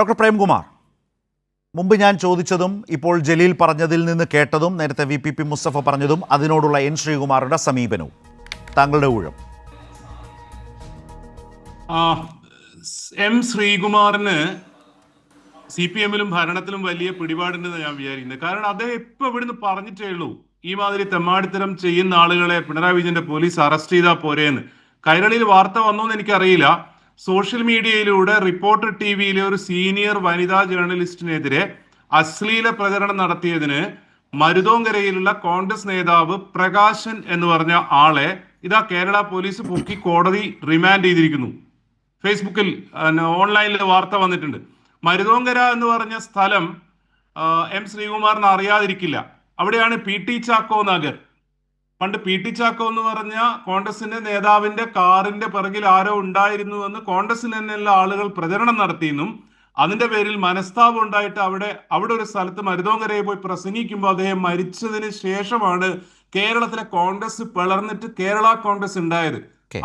Doctor Premkumar മുമ്പ് ഞാൻ ചോദിച്ചതും ഇപ്പോൾ ജലീൽ പറഞ്ഞതിൽ നിന്ന് കേട്ടതും നേരത്തെ വി പി പി മുസ്തഫ പറഞ്ഞതും അതിനോടുള്ള എൻ ശ്രീകുമാറിന്റെ സമീപനവും. താങ്കളുടെ ഊഴം. എം ശ്രീകുമാറിന് സി പി എമ്മിലും ഭരണത്തിലും വലിയ പിടിപാടുണ്ടെന്ന് ഞാൻ വിചാരിക്കുന്നത് കാരണം അദ്ദേഹം ഇപ്പൊ ഇവിടുന്ന് പറഞ്ഞിട്ടേ ഉള്ളൂ ഈ മാതിരി തെമ്മാടിത്തരം ചെയ്യുന്ന ആളുകളെ പിണറായി വിജയന്റെ പോലീസ് അറസ്റ്റ് ചെയ്താൽ പോരേന്ന്. കൈരളിയിൽ വാർത്ത വന്നോന്ന് എനിക്കറിയില്ല. സോഷ്യൽ മീഡിയയിലൂടെ റിപ്പോർട്ടർ ടി വിയിലെ ഒരു സീനിയർ വനിതാ ജേർണലിസ്റ്റിനെതിരെ അശ്ലീല പ്രചരണം നടത്തിയതിന് മരുതോങ്കരയിലുള്ള കോൺഗ്രസ് നേതാവ് പ്രകാശൻ എന്ന് പറഞ്ഞ ആളെ ഇതാ കേരള പോലീസ് പൊക്കി കോടതി റിമാൻഡ് ചെയ്തിരിക്കുന്നു. ഫേസ്ബുക്കിൽ ഓൺലൈനിൽ വാർത്ത വന്നിട്ടുണ്ട്. മരുതോങ്കര എന്ന് പറഞ്ഞ സ്ഥലം എം ശ്രീകുമാറിന് അറിയാതിരിക്കില്ല. അവിടെയാണ് പി ടി ചാക്കോ നഗർ. പണ്ട് പി ടി ചാക്കോ എന്ന് പറഞ്ഞ കോൺഗ്രസിന്റെ നേതാവിന്റെ കാറിന്റെ പിറകിൽ ആരോ ഉണ്ടായിരുന്നു എന്ന് കോൺഗ്രസിൽ തന്നെയുള്ള ആളുകൾ പ്രചരണം നടത്തിയെന്നും അതിന്റെ പേരിൽ മനസ്താപം ഉണ്ടായിട്ട് അവിടെ അവിടെ ഒരു സ്ഥലത്ത് മരുതോങ്കരയെ പോയി പ്രസംഗിക്കുമ്പോൾ അദ്ദേഹം മരിച്ചതിന് ശേഷമാണ് കേരളത്തിലെ കോൺഗ്രസ് പിളർന്നിട്ട് കേരള കോൺഗ്രസ് ഉണ്ടായത്.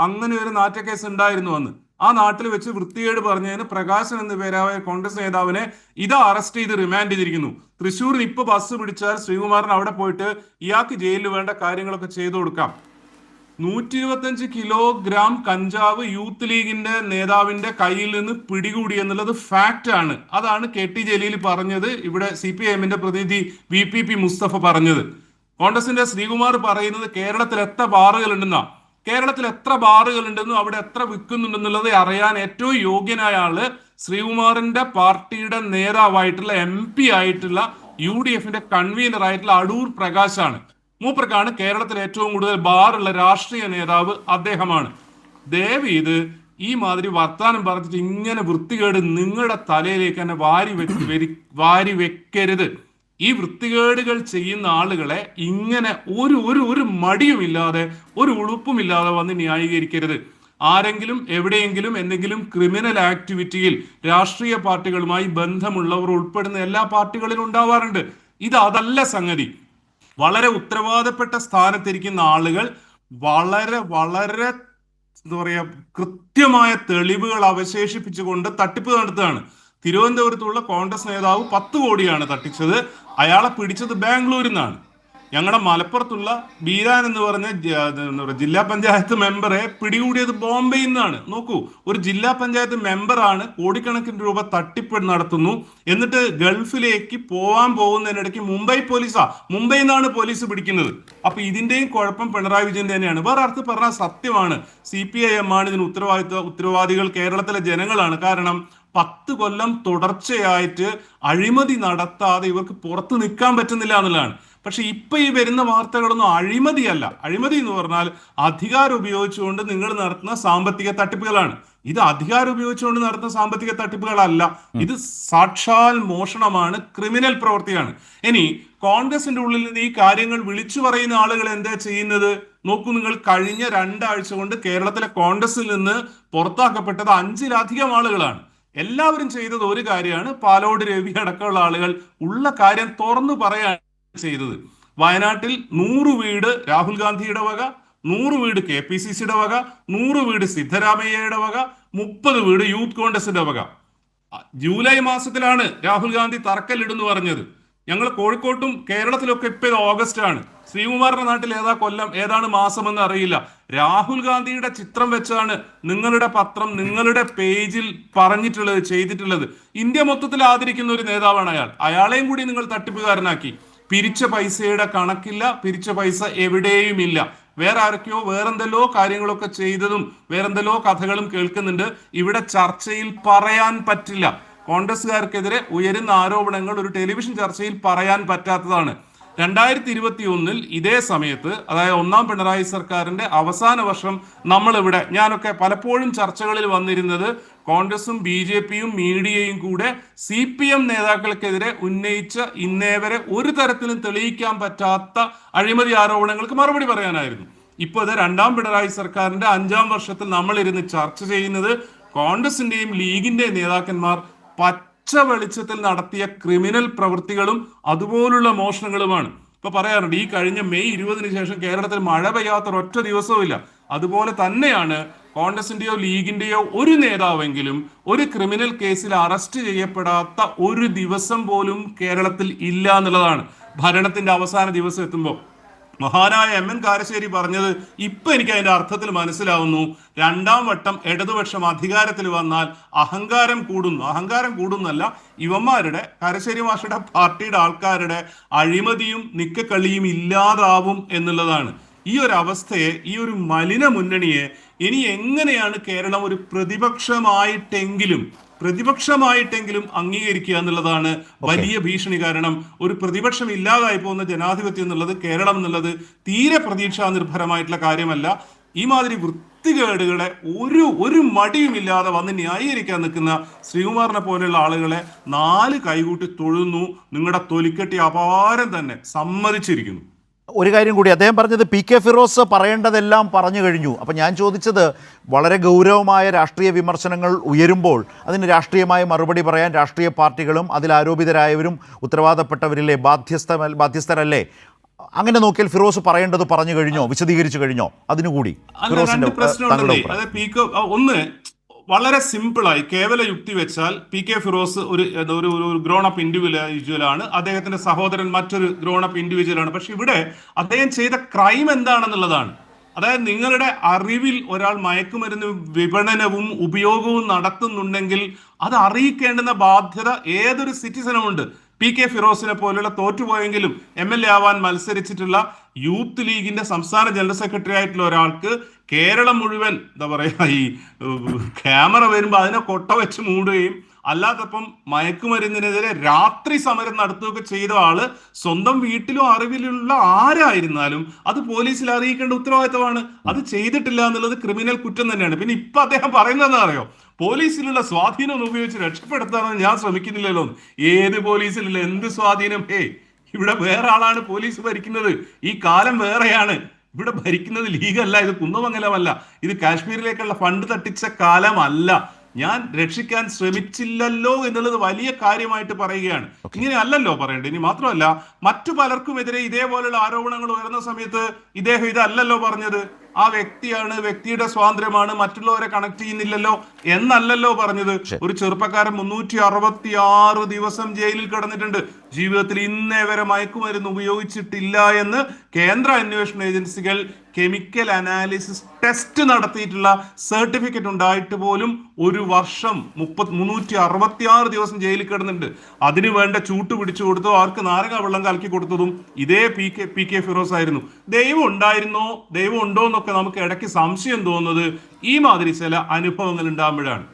അങ്ങനെ ഒരു നാറ്റക്കേസ് ഉണ്ടായിരുന്നു അന്ന്. ആ നാട്ടിൽ വെച്ച് വൃത്തികേട് പറഞ്ഞതിന് പ്രകാശൻ എന്ന പേരായ കോൺഗ്രസ് നേതാവിനെ ഇതാ അറസ്റ്റ് ചെയ്ത് റിമാൻഡ് ചെയ്തിരിക്കുന്നു. തൃശ്ശൂരിൽ ഇപ്പൊ ബസ് പിടിച്ചാൽ ശ്രീകുമാരൻ അവിടെ പോയിട്ട് ഇയാൾക്ക് ജയിലിൽ വേണ്ട കാര്യങ്ങളൊക്കെ ചെയ്തു കൊടുക്കാം. നൂറ്റി ഇരുപത്തഞ്ച് കിലോഗ്രാം കഞ്ചാവ് യൂത്ത് ലീഗിന്റെ നേതാവിന്റെ കയ്യിൽ നിന്ന് പിടികൂടി എന്നുള്ളത് ഫാക്റ്റ് ആണ്. അതാണ് കെ ടി ജലീൽ പറഞ്ഞത്. ഇവിടെ സി പി എമ്മിന്റെ പ്രതിനിധി വി പി പി മുസ്തഫ പറഞ്ഞത്. കോൺഗ്രസിന്റെ ശ്രീകുമാർ പറയുന്നത് കേരളത്തിൽ എത്ര ബാറുകൾ ഉണ്ടെന്നാ കേരളത്തിൽ എത്ര ബാറുകൾ ഉണ്ടെന്നും അവിടെ എത്ര വിൽക്കുന്നുണ്ടെന്നുള്ളത് അറിയാൻ ഏറ്റവും യോഗ്യനായ ആൾ ശ്രീകുമാറിന്റെ പാർട്ടിയുടെ നേതാവായിട്ടുള്ള എം പി ആയിട്ടുള്ള യു ഡി എഫിന്റെ കൺവീനർ ആയിട്ടുള്ള അടൂർ പ്രകാശാണ്. മൂപ്പർക്കാണ് കേരളത്തിൽ ഏറ്റവും കൂടുതൽ ബാറുള്ള രാഷ്ട്രീയ നേതാവ് അദ്ദേഹമാണ്. ദേവി ഇത് ഈ മാതിരി വർത്താനം പറഞ്ഞിട്ട് ഇങ്ങനെ വൃത്തികേട് നിങ്ങളുടെ തലയിലേക്ക് തന്നെ വാരി വെക്ക് വെരി വാരി വെക്കരുത്. ഈ വൃത്തികേടുകൾ ചെയ്യുന്ന ആളുകളെ ഇങ്ങനെ ഒരു ഒരു ഒരു മടിയുമില്ലാതെ ഒരു ഉളുപ്പുമില്ലാതെ വന്ന് ന്യായീകരിക്കരുത്. ആരെങ്കിലും എവിടെയെങ്കിലും എന്തെങ്കിലും ക്രിമിനൽ ആക്ടിവിറ്റിയിൽ രാഷ്ട്രീയ പാർട്ടികളുമായി ബന്ധമുള്ളവർ ഉൾപ്പെടുന്ന എല്ലാ പാർട്ടികളിലും ഉണ്ടാവാറുണ്ട്. ഇത് അതല്ല സംഗതി. വളരെ ഉത്തരവാദപ്പെട്ട സ്ഥാനത്തിരിക്കുന്ന ആളുകൾ വളരെ വളരെ എന്താ പറയാ കൃത്യമായ തെളിവുകൾ അവശേഷിപ്പിച്ചുകൊണ്ട് തട്ടിപ്പ് നടത്തുകയാണ്. തിരുവനന്തപുരത്തുള്ള കോൺഗ്രസ് നേതാവ് പത്ത് കോടിയാണ് തട്ടിച്ചത്. അയാളെ പിടിച്ചത് ബാംഗ്ലൂരിൽ നിന്നാണ്. ഞങ്ങളുടെ മലപ്പുറത്തുള്ള ബീരാൻ എന്ന് പറഞ്ഞ ജില്ലാ പഞ്ചായത്ത് മെമ്പറെ പിടികൂടിയത് ബോംബെയിൽ നിന്നാണ്. നോക്കൂ ഒരു ജില്ലാ പഞ്ചായത്ത് മെമ്പറാണ് കോടിക്കണക്കിന് രൂപ തട്ടിപ്പ് നടത്തുന്നു. എന്നിട്ട് ഗൾഫിലേക്ക് പോവാൻ പോകുന്നതിനിടയ്ക്ക് മുംബൈ പോലീസാ മുംബൈയിൽ നിന്നാണ് പോലീസ് പിടിക്കുന്നത്. അപ്പൊ ഇതിന്റെയും കുഴപ്പം പിണറായി വിജയൻ തന്നെയാണ്. വേറെ അർത്ഥം പറഞ്ഞാൽ സത്യമാണ്. സി പി ഐ എം ആണ് ഇതിന് ഉത്തരവാദിത്വ ഉത്തരവാദികൾ കേരളത്തിലെ ജനങ്ങളാണ്. കാരണം പത്ത് കൊല്ലം തുടർച്ചയായിട്ട് അഴിമതി നടത്താതെ ഇവർക്ക് പുറത്ത് നിൽക്കാൻ പറ്റുന്നില്ല എന്നുള്ളതാണ്. പക്ഷെ ഇപ്പൊ ഈ വരുന്ന വാർത്തകളൊന്നും അഴിമതിയല്ല. അഴിമതി എന്ന് പറഞ്ഞാൽ അധികാരം ഉപയോഗിച്ചുകൊണ്ട് നിങ്ങൾ നടത്തുന്ന സാമ്പത്തിക തട്ടിപ്പുകളാണ്. ഇത് അധികാരം ഉപയോഗിച്ചുകൊണ്ട് നടത്തുന്ന സാമ്പത്തിക തട്ടിപ്പുകളല്ല. ഇത് സാക്ഷാൽ മോഷണമാണ് ക്രിമിനൽ പ്രവൃത്തിയാണ്. ഇനി കോൺഗ്രസിന്റെ ഉള്ളിൽ നിന്ന് ഈ കാര്യങ്ങൾ വിളിച്ചു പറയുന്ന ആളുകൾ എന്താ ചെയ്യുന്നത്? നോക്കൂ നിങ്ങൾ കഴിഞ്ഞ രണ്ടാഴ്ച കൊണ്ട് കേരളത്തിലെ കോൺഗ്രസിൽ നിന്ന് പുറത്താക്കപ്പെട്ടത് അഞ്ചിലധികം ആളുകളാണ്. എല്ലാവരും ചെയ്തത് ഒരു കാര്യമാണ്. പാലോട് രവി അടക്കമുള്ള ആളുകൾ ഉള്ള കാര്യം തുറന്നു പറയാൻ ചെയ്തത്. വയനാട്ടിൽ നൂറ് വീട് രാഹുൽ ഗാന്ധിയുടെ വക നൂറ് വീട് കെ പി സി സിയുടെ വക നൂറ് വീട് സിദ്ധരാമയ്യയുടെ വക മുപ്പത് വീട് യൂത്ത് കോൺഗ്രസിന്റെ വക. ജൂലൈ മാസത്തിലാണ് രാഹുൽ ഗാന്ധി തറക്കല്ലിടുന്നു പറഞ്ഞത്. ഞങ്ങൾ കോഴിക്കോട്ടും കേരളത്തിലൊക്കെ ഇപ്പൊ ഇത് ഓഗസ്റ്റ് ആണ് ശ്രീകുമാറിന്റെ നാട്ടിൽ ഏതാ കൊല്ലം ഏതാണ് മാസം എന്ന് അറിയില്ല. രാഹുൽ ഗാന്ധിയുടെ ചിത്രം വെച്ചാണ് നിങ്ങളുടെ പത്രം നിങ്ങളുടെ പേജിൽ പറഞ്ഞിട്ടുള്ളത് ചെയ്തിട്ടുള്ളത്. ഇന്ത്യ മൊത്തത്തിൽ ആദരിക്കുന്ന ഒരു നേതാവാണ് അയാൾ. അയാളെയും കൂടി നിങ്ങൾ തട്ടിപ്പുകാരനാക്കി. പിരിച്ച പൈസയുടെ കണക്കില്ല പിരിച്ച പൈസ എവിടെയും ഇല്ല വേറെ ആരൊക്കെയോ വേറെന്തെല്ലോ കാര്യങ്ങളൊക്കെ ചെയ്തതും വേറെന്തെല്ലോ കഥകളും കേൾക്കുന്നുണ്ട്. ഇവിടെ ചർച്ചയിൽ പറയാൻ പറ്റില്ല. കോൺഗ്രസ്സുകാർക്കെതിരെ ഉയരുന്ന ആരോപണങ്ങൾ ഒരു ടെലിവിഷൻ ചർച്ചയിൽ പറയാൻ പറ്റാത്തതാണ്. രണ്ടായിരത്തി ഇരുപത്തി ഒന്നിൽ ഇതേ സമയത്ത് അതായത് ഒന്നാം പിണറായി സർക്കാരിന്റെ അവസാന വർഷം നമ്മളിവിടെ ഞാനൊക്കെ പലപ്പോഴും ചർച്ചകളിൽ വന്നിരുന്നത് കോൺഗ്രസും ബി ജെ പിയും മീഡിയയും കൂടെ സി പി എം നേതാക്കൾക്കെതിരെ ഉന്നയിച്ച ഇന്നേവരെ ഒരു തരത്തിലും തെളിയിക്കാൻ പറ്റാത്ത അഴിമതി ആരോപണങ്ങൾക്ക് മറുപടി പറയാനായിരുന്നു. ഇപ്പൊ ഇത് രണ്ടാം പിണറായി സർക്കാരിന്റെ അഞ്ചാം വർഷത്തിൽ നമ്മളിരുന്ന് ചർച്ച ചെയ്യുന്നത് കോൺഗ്രസിന്റെയും ലീഗിന്റെയും നേതാക്കന്മാർ പച്ച വെളിച്ചത്തിൽ നടത്തിയ ക്രിമിനൽ പ്രവൃത്തികളും അതുപോലുള്ള മോഷണങ്ങളുമാണ്. ഇപ്പൊ പറയാറുണ്ട് ഈ കഴിഞ്ഞ മെയ് ഇരുപതിന് ശേഷം കേരളത്തിൽ മഴ പെയ്യാത്ത ഒറ്റ ദിവസവും ഇല്ല. അതുപോലെ തന്നെയാണ് കോൺഗ്രസിന്റെയോ ലീഗിന്റെയോ ഒരു നേതാവെങ്കിലും ഒരു ക്രിമിനൽ കേസിൽ അറസ്റ്റ് ചെയ്യപ്പെടാത്ത ഒരു ദിവസം പോലും കേരളത്തിൽ ഇല്ല എന്നുള്ളതാണ്. ഭരണത്തിന്റെ അവസാന ദിവസം എത്തുമ്പോൾ മഹാനായ എം എൻ കാരശ്ശേരി പറഞ്ഞത് ഇപ്പൊ എനിക്ക് അതിന്റെ അർത്ഥത്തിൽ മനസ്സിലാവുന്നു. രണ്ടാം വട്ടം ഇടതുപക്ഷം അധികാരത്തിൽ വന്നാൽ അഹങ്കാരം കൂടുന്നു. അഹങ്കാരം കൂടുന്നല്ല ഇവന്മാരുടെ കാരശ്ശേരി മാഷയുടെ പാർട്ടിയുടെ ആൾക്കാരുടെ അഴിമതിയും നിക്കക്കളിയും ഇല്ലാതാവും എന്നുള്ളതാണ്. ഈ ഒരു അവസ്ഥയെ ഈ ഒരു മലിന മുന്നണിയെ ഇനി എങ്ങനെയാണ് കേരളം ഒരു പ്രതിപക്ഷമായിട്ടെങ്കിലും പ്രതിപക്ഷമായിട്ടെങ്കിലും അംഗീകരിക്കുക എന്നുള്ളതാണ് വലിയ ഭീഷണി. കാരണം ഒരു പ്രതിപക്ഷം ഇല്ലാതായി പോകുന്ന ജനാധിപത്യം എന്നുള്ളത് കേരളം എന്നുള്ളത് തീരെ പ്രതീക്ഷാ നിർഭരമായിട്ടുള്ള കാര്യമല്ല. ഈ മാതിരി വൃത്തികേടുകളെ ഒരു ഒരു മടിയുമില്ലാതെ വന്ന് ന്യായീകരിക്കാൻ നിൽക്കുന്ന ശ്രീകുമാറിനെ പോലെയുള്ള ആളുകളെ നാല് കൈകൂട്ടി തൊഴുന്നു. നിങ്ങളുടെ തൊലിക്കെട്ടി അപാരം തന്നെ. സമ്മതിച്ചിരിക്കുന്നു. ഒരു കാര്യം കൂടി. അദ്ദേഹം പറഞ്ഞത് പി കെ ഫിറോസ് പറയേണ്ടതെല്ലാം പറഞ്ഞു കഴിഞ്ഞു. അപ്പം ഞാൻ ചോദിച്ചത് വളരെ ഗൗരവമായ രാഷ്ട്രീയ വിമർശനങ്ങൾ ഉയരുമ്പോൾ അതിന് രാഷ്ട്രീയമായ മറുപടി പറയാൻ രാഷ്ട്രീയ പാർട്ടികളും അതിൽ ആരോപിതരായവരും ഉത്തരവാദപ്പെട്ടവരില്ലേ? ബാധ്യസ്ഥ ബാധ്യസ്ഥരല്ലേ? അങ്ങനെ നോക്കിയാൽ ഫിറോസ് പറയേണ്ടത് പറഞ്ഞു കഴിഞ്ഞോ? വിശദീകരിച്ചു കഴിഞ്ഞോ? അതിനുകൂടി ഫിറോസിന്റെ ഒന്ന് വളരെ സിമ്പിളായി കേവല യുക്തി വെച്ചാൽ പി കെ ഫിറോസ് ഒരു ഒരു ഒരു ഗ്രോൺ അപ്പ് ഇൻഡിവിജ്വൽ ആണ്. അദ്ദേഹത്തിന്റെ സഹോദരൻ മറ്റൊരു ഗ്രോൺ അപ്പ് ഇൻഡിവിജ്വൽ ആണ്. പക്ഷെ ഇവിടെ അദ്ദേഹം ചെയ്ത ക്രൈം എന്താണെന്നുള്ളതാണ്. അതായത് നിങ്ങളുടെ അറിവിൽ ഒരാൾ മയക്കുമരുന്ന് വിപണനവും ഉപയോഗവും നടത്തുന്നുണ്ടെങ്കിൽ അത് അറിയിക്കേണ്ടുന്ന ബാധ്യത ഏതൊരു സിറ്റിസനും ഉണ്ട് പി കെ ഫിറോസിനെ പോലെയുള്ള തോറ്റുപോയെങ്കിലും എം എൽ എ ആവാൻ മത്സരിച്ചിട്ടുള്ള യൂത്ത് ലീഗിന്റെ സംസ്ഥാന ജനറൽ സെക്രട്ടറി ആയിട്ടുള്ള ഒരാൾക്ക് കേരളം മുഴുവൻ എന്താ പറയാ ഈ ക്യാമറ വരുമ്പോൾ അതിനെ കൊട്ട വെച്ച് മൂടുകയും അല്ലാത്തപ്പം മയക്കുമരുന്നിനെതിരെ രാത്രി സമരം നടത്തുകയൊക്കെ ചെയ്ത ആൾ സ്വന്തം വീട്ടിലും അറിവിലുള്ള ആരായിരുന്നാലും അത് പോലീസിൽ അറിയിക്കേണ്ട ഉത്തരവാദിത്തമാണ്. അത് ചെയ്തിട്ടില്ല എന്നുള്ളത് ക്രിമിനൽ കുറ്റം തന്നെയാണ്. പിന്നെ ഇപ്പൊ അദ്ദേഹം പറയുന്നതെന്ന് അറിയോ പോലീസിലുള്ള സ്വാധീനം ഉപയോഗിച്ച് രക്ഷപ്പെടുത്താനൊന്നും ഞാൻ ശ്രമിക്കുന്നില്ലല്ലോ. ഏത് പോലീസിലുള്ള എന്ത് സ്വാധീനം? ഹേ ഇവിടെ വേറെ ആളാണ് പോലീസ് ഭരിക്കുന്നത്. ഈ കാലം വേറെയാണ്. ഇവിടെ ഭരിക്കുന്നത് ലീഗല്ല ഇത് കുന്നമംഗലമല്ല ഇത് കാശ്മീരിലേക്കുള്ള ഫണ്ട് തട്ടിച്ച കാലമല്ല. ഞാൻ രക്ഷിക്കാൻ ശ്രമിച്ചില്ലല്ലോ എന്നുള്ളത് വലിയ കാര്യമായിട്ട് പറയുകയാണ്. ഇങ്ങനെ അല്ലല്ലോ പറയേണ്ടത്. ഇനി മാത്രമല്ല മറ്റു പലർക്കും പലർക്കുമെതിരെ ഇതേപോലെയുള്ള ആരോപണങ്ങൾ ഉയർന്ന സമയത്ത് ഇദ്ദേഹം ഇതല്ലല്ലോ പറഞ്ഞത്. ആ വ്യക്തിയാണ് വ്യക്തിയുടെ സ്വാതന്ത്ര്യമാണ് മറ്റുള്ളവരെ കണക്ട് ചെയ്യുന്നില്ലല്ലോ എന്നല്ലല്ലോ പറഞ്ഞത്. ഒരു ചെറുപ്പക്കാരൻ മുന്നൂറ്റി അറുപത്തി ആറ് ദിവസം ജയിലിൽ കിടന്നിട്ടുണ്ട്. ജീവിതത്തിൽ ഇന്നേ വരെ മയക്കുമരുന്ന് ഉപയോഗിച്ചിട്ടില്ല എന്ന് കേന്ദ്ര അന്വേഷണ ഏജൻസികൾ കെമിക്കൽ അനാലിസിസ് ടെസ്റ്റ് നടത്തിയിട്ടുള്ള സർട്ടിഫിക്കറ്റ് ഉണ്ടായിട്ട് പോലും ഒരു വർഷം മുപ്പത് മുന്നൂറ്റി അറുപത്തി ആറ് ദിവസം ജയിലിൽ കിടന്നിട്ടുണ്ട്. അതിന് വേണ്ട ചൂട്ട് പിടിച്ചു കൊടുത്തു അവർക്ക് നാരങ്ങ വെള്ളം കലക്കി കൊടുത്തതും ഇതേ P K P K Firoz ആയിരുന്നു. ദൈവം ഉണ്ടായിരുന്നോ? ദൈവം ഉണ്ടോ എന്നൊക്കെ നമുക്ക് ഇടയ്ക്ക് സംശയം തോന്നുന്നത് ഈ മാതിരി ചില അനുഭവങ്ങൾ ഉണ്ടാകുമ്പോഴാണ്.